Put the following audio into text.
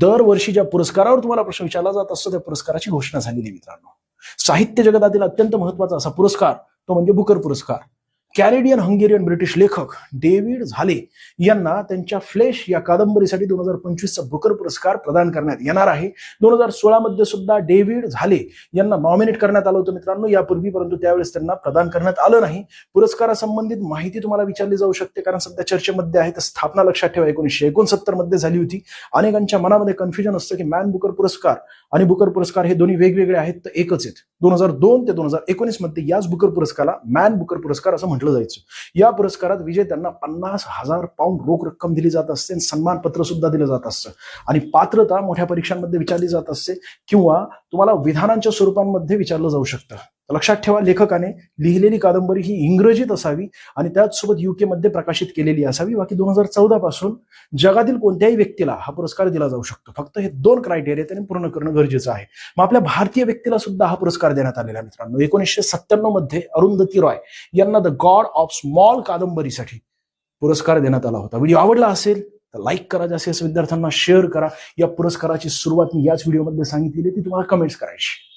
दरवर्षी ज्या पुरस्कारावर तुम्हाला प्रश्न विचारला जात असतो त्या पुरस्काराची घोषणा झालेली मित्रांनो. साहित्य जगतातील अत्यंत महत्त्वाचा असा पुरस्कार तो म्हणजे बुकर पुरस्कार. कॅनेडियन हंगेरियन ब्रिटिश लेखक डेव्हिड झाले यांना त्यांच्या फ्लेश या कादंबरीसाठी दोन हजार पंचवीसचा बुकर पुरस्कार प्रदान करण्यात येणार आहे. दोन हजार सोळा मध्ये सुद्धा डेव्हिड झाले. यांना नॉमिनेट करण्यात आलं होतं मित्रांनो. यापूर्वी परंतु त्यावेळेस त्यांना प्रदान करण्यात आलं नाही. पुरस्कारासंबंधित माहिती तुम्हाला विचारली जाऊ शकते कारण सध्या चर्चेमध्ये आहे. तर स्थापना लक्षात ठेवा. एकोणीसशे एकोणसत्तरमध्ये झाली होती. अनेकांच्या मनामध्ये कन्फ्युजन असतं की मॅन बुकर पुरस्कार आणि बुकर पुरस्कार हे दोन्ही वेगवेगळे आहेत. तर एकच आहेत. दोन हजार दोन ते दोन हजार एकोणीसमध्ये याच बुकर पुरस्काराला मॅन बुकर पुरस्कार असं म्हटलं जायचं. या पुरस्कारात विजेत्यांना पन्नास हजार पाऊंड रोख रक्कम दिली जात असते सन्मानपत्र सुद्धा दिलं जात असतं. आणि पात्रता मोठ्या परीक्षांमध्ये विचारली जात असते किंवा तुम्हाला विधानांच्या स्वरूपांमध्ये विचारलं जाऊ शकतं. लक्षात ठेवा लेखकाने लिहिलेली कादंबरी ही इंग्रजीत असावी आणि त्याचसोबत युके मध्ये प्रकाशित केलेली असावी. बाकी दोन हजार चौदा पासून जगातील कोणत्याही व्यक्तीला हा पुरस्कार दिला जाऊ शकतो. फक्त हे दोन क्रायटेरिया त्यांनी पूर्ण करणं गरजेचं आहे. मग आपल्या भारतीय व्यक्तीला सुद्धा हा पुरस्कार देण्यात आलेला आहे मित्रांनो. एकोणीसशे सत्त्याण्णवमध्ये अरुंधती रॉय यांना द गॉड ऑफ स्मॉल कादंबरीसाठी पुरस्कार देण्यात आला होता. व्हिडिओ आवडला असेल तर लाईक करा. जास्तीत जास्त विद्यार्थ्यांना शेअर करा. या पुरस्काराची सुरुवात मी याच व्हिडिओमध्ये सांगितलेली ती तुम्हाला कमेंट्स करायची